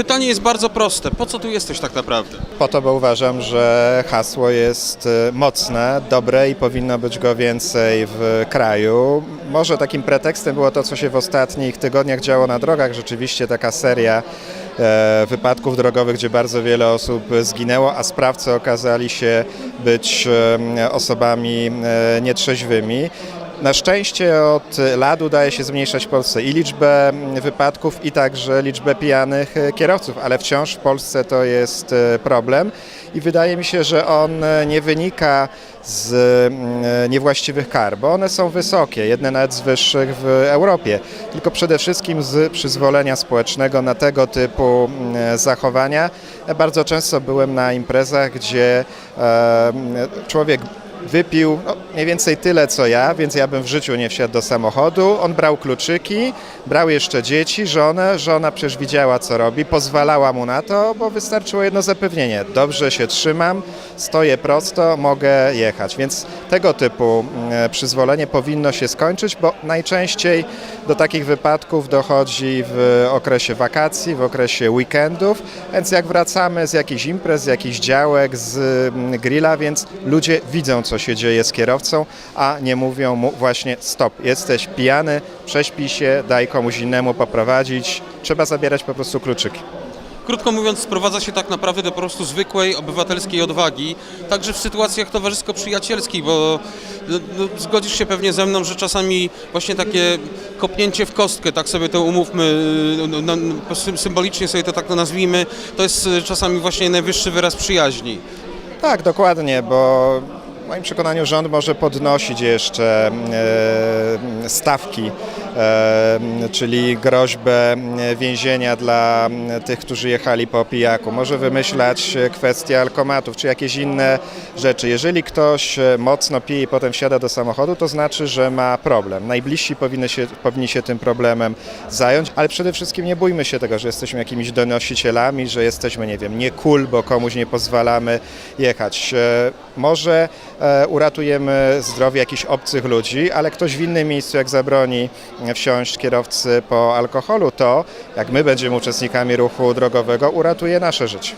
Pytanie jest bardzo proste. Po co tu jesteś tak naprawdę? Po to, bo uważam, że hasło jest e, mocne, dobre i powinno być go więcej w kraju. Może takim pretekstem było to, co się w ostatnich tygodniach działo na drogach. Rzeczywiście taka seria e, wypadków drogowych, gdzie bardzo wiele osób zginęło, a sprawcy okazali się być osobami e, nietrzeźwymi. Na szczęście od lat udaje się zmniejszać w Polsce i liczbę wypadków, i także liczbę pijanych e, kierowców, ale wciąż w Polsce to jest e, problem. I wydaje mi się, że on e, nie wynika z e, niewłaściwych kar, bo one są wysokie, jedne nawet z wyższych w Europie, tylko przede wszystkim z przyzwolenia społecznego na tego typu mm, zachowania. Bardzo często byłem na imprezach, gdzie człowiek wypił no, mniej więcej tyle co ja, więc ja bym w życiu nie wsiadł do samochodu. On brał kluczyki, brał jeszcze dzieci, żonę. Żona przecież widziała co robi, pozwalała mu na to, bo wystarczyło jedno zapewnienie. Dobrze się trzymam, stoję prosto, mogę jechać. Więc tego typu mm, przyzwolenie powinno się skończyć, bo najczęściej do takich wypadków dochodzi w okresie wakacji, w okresie weekendów, więc jak wracamy z jakichś imprez, z jakichś działek, z mm, grilla, więc ludzie widzą, co się dzieje z kierowcą, a nie mówią mu właśnie stop, jesteś pijany, prześpij się, daj komuś innemu poprowadzić. Trzeba zabierać po prostu kluczyki. Krótko mówiąc, sprowadza się tak naprawdę do po prostu zwykłej obywatelskiej odwagi, także w sytuacjach towarzysko-przyjacielskich, bo no, no, zgodzisz się pewnie ze mną, że czasami właśnie takie kopnięcie w kostkę, tak sobie to umówmy, no, no, no, sym- symbolicznie sobie to tak to nazwijmy, to jest y, czasami właśnie najwyższy wyraz przyjaźni. Tak, dokładnie, bo w moim przekonaniu rząd może podnosić jeszcze e, stawki, czyli groźbę więzienia dla tych, którzy jechali po pijaku. Może wymyślać kwestie alkomatów, czy jakieś inne rzeczy. Jeżeli ktoś mocno pije i potem wsiada do samochodu, to znaczy, że ma problem. Najbliżsi powinny się, powinni się tym problemem zająć, ale przede wszystkim nie bójmy się tego, że jesteśmy jakimiś donosicielami, że jesteśmy, nie wiem, nie cool, bo komuś nie pozwalamy jechać. E, Może e, uratujemy zdrowie jakichś obcych ludzi, ale ktoś w innym miejscu, jak zabroni wsiąść kierowcy po alkoholu, to jak my będziemy uczestnikami ruchu drogowego, uratuje nasze życie.